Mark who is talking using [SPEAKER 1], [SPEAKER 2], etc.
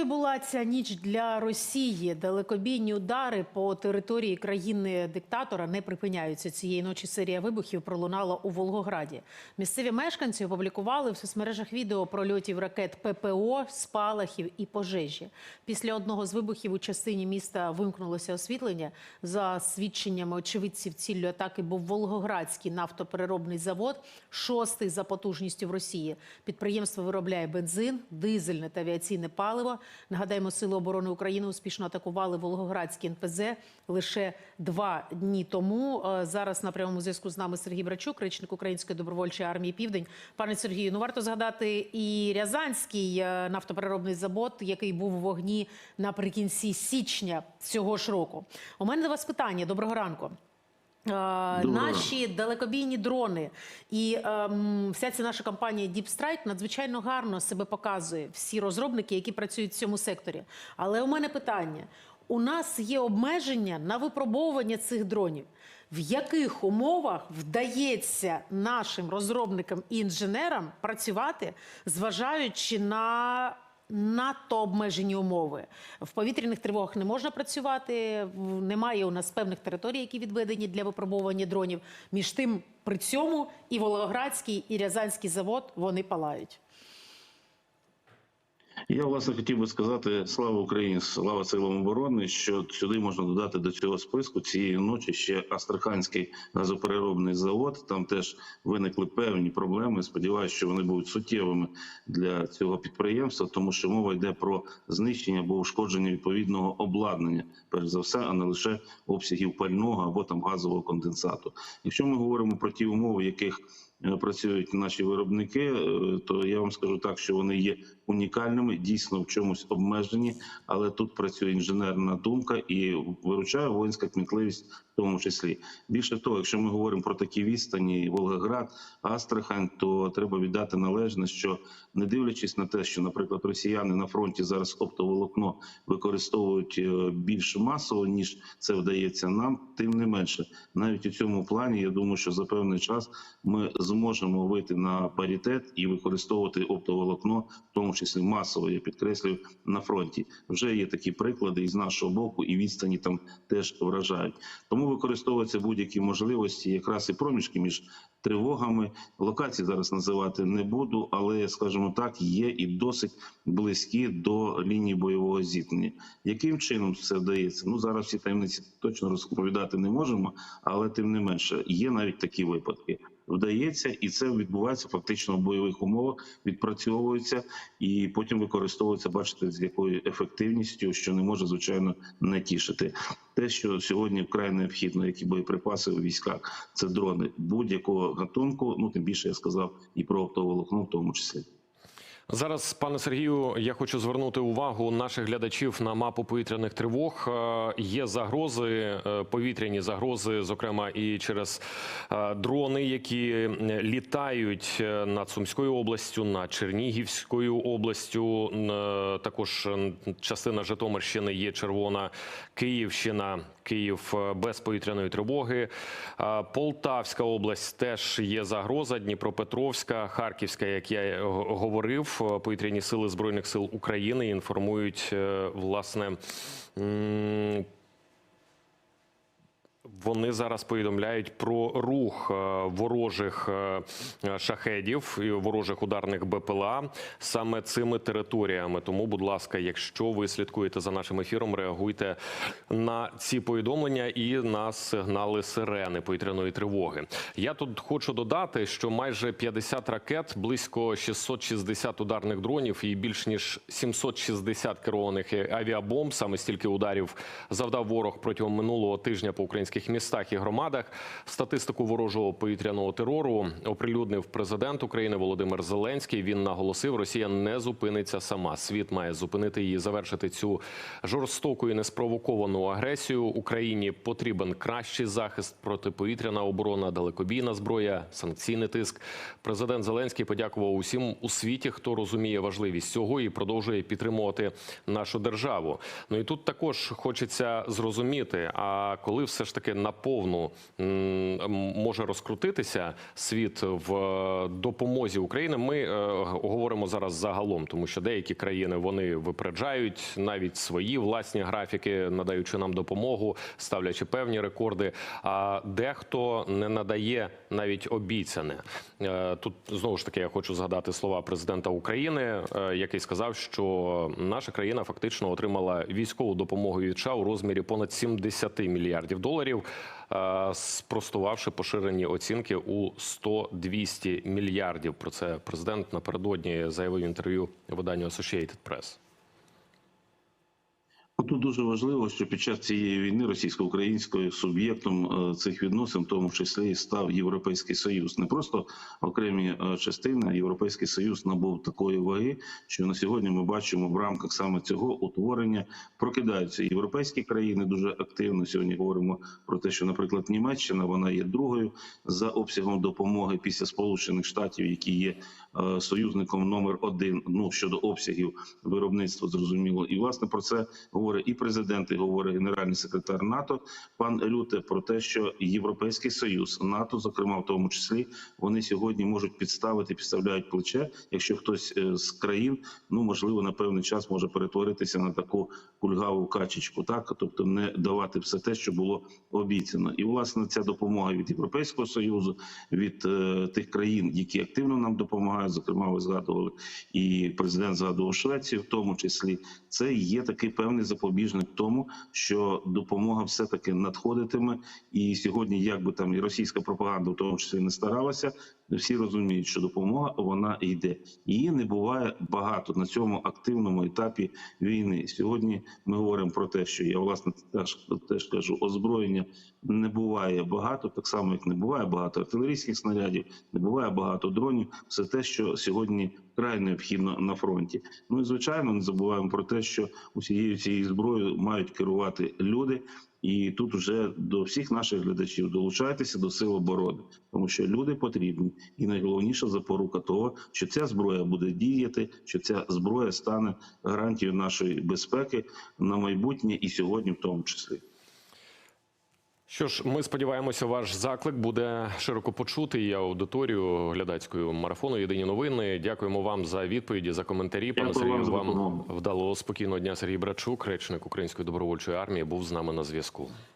[SPEAKER 1] Якою була ця ніч для Росії? Далекобійні удари по території країни-диктатора не припиняються. Цієї ночі серія вибухів пролунала у Волгограді. Місцеві мешканці опублікували в соцмережах відео прольотів ракет ППО, спалахів і пожежі. Після одного з вибухів у частині міста вимкнулося освітлення. За свідченнями очевидців, ціллю атаки був Волгоградський нафтопереробний завод, шостий за потужністю в Росії. Підприємство виробляє бензин, дизельне та авіаційне паливо. Нагадаємо, сили оборони України успішно атакували Волгоградський НПЗ лише два дні тому. Е, Зараз на прямому зв'язку з нами Сергій Брачук, речник Української добровольчої армії Південь. Пане Сергію, ну варто згадати і Рязанський е, нафтопереробний завод, який був у вогні наприкінці січня цього ж року. У мене до вас питання. Доброго ранку. Е, Наші далекобійні дрони і ем, вся ця наша компанія Deep Strike надзвичайно гарно себе показує всі розробники, які працюють в цьому секторі. Але у мене питання: у нас є обмеження на випробовування цих дронів. В яких умовах вдається нашим розробникам і інженерам працювати, зважаючи на надто обмежені умови. В повітряних тривогах не можна працювати. Немає у нас певних територій, які відведені для випробування дронів. Між тим, при цьому і Волгоградський, і Рязанський завод вони палають.
[SPEAKER 2] Я власне хотів би сказати слава Україні, слава силам оборони. Що сюди можна додати до цього списку цієї ночі ще Астраханський газопереробний завод. Там теж виникли певні проблеми. Сподіваюся, що вони будуть суттєвими для цього підприємства, тому що мова йде про знищення або ушкодження відповідного обладнання, перш за все, а не лише обсягів пального або там газового конденсату. Якщо ми говоримо про ті умови, яких працюють наші виробники, е, то я вам скажу так, що вони є унікальними, дійсно в чомусь обмежені, але тут працює інженерна думка і виручає воїнська кмітливість в тому числі. Більше того, якщо ми говоримо про такі відстані Волгоград, Астрахань, то треба віддати належне, що не дивлячись на те, що, наприклад, росіяни на фронті зараз оптоволокно використовують е, більш масово ніж це вдається нам, тим не менше, навіть у цьому плані я думаю, що за певний час ми зможемо вийти на паритет і використовувати оптоволокно, в тому числі масово, я підкреслюю, на фронті. Вже є такі приклади і з нашого боку, і відстані там теж вражають. Тому використовуються будь-які можливості, якраз і проміжки між тривогами. Локації зараз називати не буду, але скажімо так, є і досить близькі до лінії бойового зіткнення. Яким чином це вдається? Ну зараз всі таємниці точно розповідати не можемо, але тим не менше є навіть такі випадки. Вдається, і це відбувається фактично в бойових умовах, відпрацьовується і потім використовується. Бачите, з якою ефективністю, що не може звичайно не тішити. Те, що сьогодні вкрай необхідно, які боєприпаси у військах, це дрони будь-якого гатунку. Ну тим більше я сказав і про оптоволокно, в тому числі.
[SPEAKER 3] Зараз, пане Сергію, я хочу звернути увагу наших глядачів на мапу повітряних тривог. Е, Є загрози, е, повітряні загрози, зокрема і через е, дрони, які літають над Сумською областю, над Чернігівською областю. Також частина Житомирщини є червона, Київщина. Київ е, без повітряної тривоги. Е, Полтавська область теж є загроза. Дніпропетровська, Харківська, як я говорив, е, повітряні сили збройних сил України інформують власне. Вони зараз повідомляють про рух е, ворожих е, шахедів і ворожих ударних БПЛА саме цими територіями. Тому, будь ласка, якщо ви слідкуєте за нашим ефіром, реагуйте на ці повідомлення і на сигнали сирени повітряної тривоги. Я тут хочу додати, що майже 50 ракет, близько 660 ударних дронів і більш ніж 760 керованих авіабомб, саме стільки ударів завдав ворог протягом минулого тижня по українських містах і громадах. Статистику ворожого повітряного терору оприлюднив президент України Володимир Зеленський. Він наголосив, Росія не зупиниться сама. Світ має зупинити її, завершити цю жорстоку і неспровоковану агресію. Україні потрібен кращий захист, протиповітряна оборона, далекобійна зброя, санкційний тиск. Президент Зеленський подякував усім у світі, хто розуміє важливість цього і продовжує підтримувати нашу державу. Ну і тут також хочеться зрозуміти, а коли все ж таки таки наповну може розкрутитися світ в е, допомозі України. Ми е, говоримо зараз загалом, тому що деякі країни вони випереджають навіть свої власні графіки, надаючи нам допомогу, ставлячи певні рекорди. А дехто не надає навіть обіцяне. Е, Тут знову ж таки я хочу згадати слова президента України, який сказав, що наша країна фактично отримала військову допомогу від США у розмірі понад 70 мільярдів доларів, е, спростувавши поширені оцінки у 100-200 мільярдів. Про це президент напередодні заявив інтерв'ю виданню Associated Press.
[SPEAKER 2] Ну, Тут дуже важливо, що під час цієї війни російсько-українською суб'єктом е, цих відносин, в тому числі, став Європейський Союз. Не просто окремі е, частини, Європейський Союз набув такої ваги, що на сьогодні ми бачимо в рамках саме цього утворення прокидаються європейські країни дуже активно. Сьогодні говоримо про те, що, наприклад, Німеччина вона є другою за обсягом допомоги після Сполучених Штатів, які є е, союзником номер один. Ну щодо обсягів виробництва, зрозуміло, і власне про це говорить і президент, і говорить генеральний секретар НАТО пан Люте про те, що Європейський Союз, НАТО, зокрема в тому числі, вони сьогодні можуть підставити, підставляють плече, якщо хтось е, з країн, ну можливо, на певний час може перетворитися на таку кульгаву качечку, так? Тобто не давати все те, що було обіцяно, і власне ця допомога від Європейського союзу, від е, тих країн, які активно нам допомагають, зокрема, ви згадували, і президент згадував Швецію, в тому числі, це є такий певний запобіжник тому, що допомога все таки надходитиме. І сьогодні, як би там і російська пропаганда, в тому числі не старалася, всі розуміють, що допомога вона йде. Її не буває багато на цьому активному етапі війни. Сьогодні ми говоримо про те, що я власне теж, теж кажу, озброєння не буває багато, так само як не буває багато артилерійських снарядів, не буває багато дронів. Все те, що сьогодні край необхідно на фронті. Ну і звичайно, не забуваємо про те, що усією цією зброєю мають керувати люди. І тут вже до всіх наших глядачів долучайтеся до сил оборони, тому що люди потрібні, і найголовніша запорука того, що ця зброя буде діяти, що ця зброя стане гарантією нашої безпеки на майбутнє і сьогодні, в тому числі.
[SPEAKER 3] Що ж, ми сподіваємося, ваш заклик буде широко почутий і аудиторію глядацькою марафону. Єдині новини. Дякуємо вам за відповіді, за коментарі. Пане Сергію,
[SPEAKER 2] вам
[SPEAKER 3] вдалого спокійного дня. Сергій Брачук, речник Української добровольчої армії, був з нами на зв'язку.